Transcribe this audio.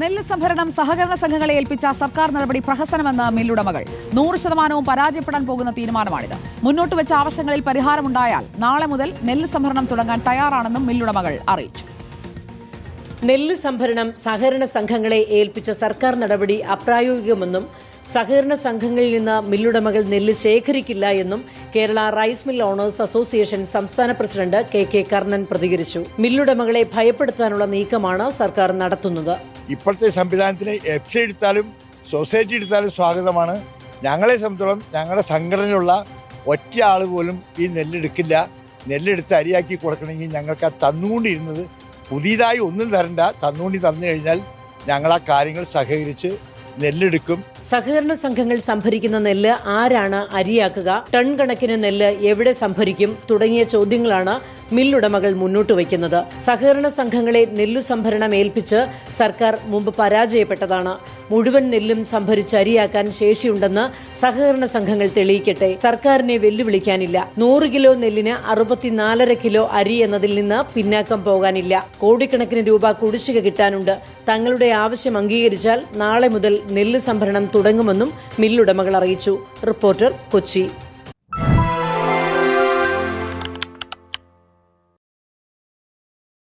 നെല്ല് സംഭരണം സഹകരണ സംഘങ്ങളെ ഏൽപ്പിച്ച സർക്കാർ നടപടി പ്രഹസനമെന്ന് മില്ലുടമകൾ. നൂറ് ശതമാനവും പരാജയപ്പെടാൻ പോകുന്ന തീരുമാനമാണിത്. മുന്നോട്ട് വെച്ച ആവശ്യങ്ങളിൽ പരിഹാരമുണ്ടായാൽ നാളെ മുതൽ നെല്ല് സംഭരണം തുടങ്ങാൻ തയ്യാറാണെന്നും മില്ലുടമകൾ അറിയിച്ചു. നെല്ല് സംഭരണം സഹകരണ സംഘങ്ങളെ ഏൽപ്പിച്ച സർക്കാർ നടപടി അപ്രായോഗികമെന്നും സഹകരണ സംഘങ്ങളിൽ നിന്ന് മില്ലുടമകൾ നെല്ല് ശേഖരിക്കില്ല എന്നും Kerala rice mill owners association സംസ്ഥാന പ്രസിഡന്റ് കെ കെ കർണൻ പ്രതികരിച്ചു. മില്ലുടമകളെ ഭയപ്പെടുത്താനുള്ള നീക്കമാണ് സർക്കാർ നടത്തുന്നത്. ഇപ്പോഴത്തെ സംവിധാനത്തിന് എഫ് എടുത്താലും സൊസൈറ്റി എടുത്താലും സ്വാഗതമാണ്. ഞങ്ങളെ സംബന്ധിച്ചോളം ഞങ്ങളുടെ സംഘടനയിലുള്ള ഒറ്റ ആൾ പോലും ഈ നെല്ലെടുക്കില്ല. നെല്ലെടുത്ത് അരിയാക്കി കൊടുക്കണമെങ്കിൽ ഞങ്ങൾക്ക് ആ തന്നുകൊണ്ടിരുന്നത് പുതിയതായി ഒന്നും തരണ്ട. തന്നുകൊണ്ടി തന്നു കഴിഞ്ഞാൽ ഞങ്ങൾ ആ കാര്യങ്ങൾ സഹകരിച്ച് നെല്ലെടുക്കും. സഹകരണ സംഘങ്ങൾ സംഭരിക്കുന്ന നെല്ല് ആരാണ് അരിയാക്കുക? ടൺ കണക്കിന് നെല്ല് എവിടെ സംഭരിക്കും? തുടങ്ങിയ ചോദ്യങ്ങളാണ് മില്ലുടമകൾ മുന്നോട്ട് വയ്ക്കുന്നത്. സഹകരണ സംഘങ്ങളെ നെല്ലു സംഭരണം ഏൽപ്പിച്ച് സർക്കാർ മുമ്പ് പരാജയപ്പെട്ടതാണ്. മുഴുവൻ നെല്ലും സംഭരിച്ച് അരിയാക്കാൻ ശേഷിയുണ്ടെന്ന് സഹകരണ സംഘങ്ങൾ തെളിയിക്കട്ടെ. സർക്കാരിനെ വെല്ലുവിളിക്കാനില്ല. നൂറ് കിലോ നെല്ലിന് അറുപത്തിനാലര കിലോ അരി എന്നതിൽ നിന്ന് പിന്നാക്കം പോകാനില്ല. കോടിക്കണക്കിന് രൂപ കുടിശ്ശിക കിട്ടാനുണ്ട്. തങ്ങളുടെ ആവശ്യം അംഗീകരിച്ചാൽ നാളെ മുതൽ നെല്ല് സംഭരണം തുടങ്ങുമെന്നും മില്ലുടമകൾ അറിയിച്ചു. റിപ്പോർട്ടർ കൊച്ചി.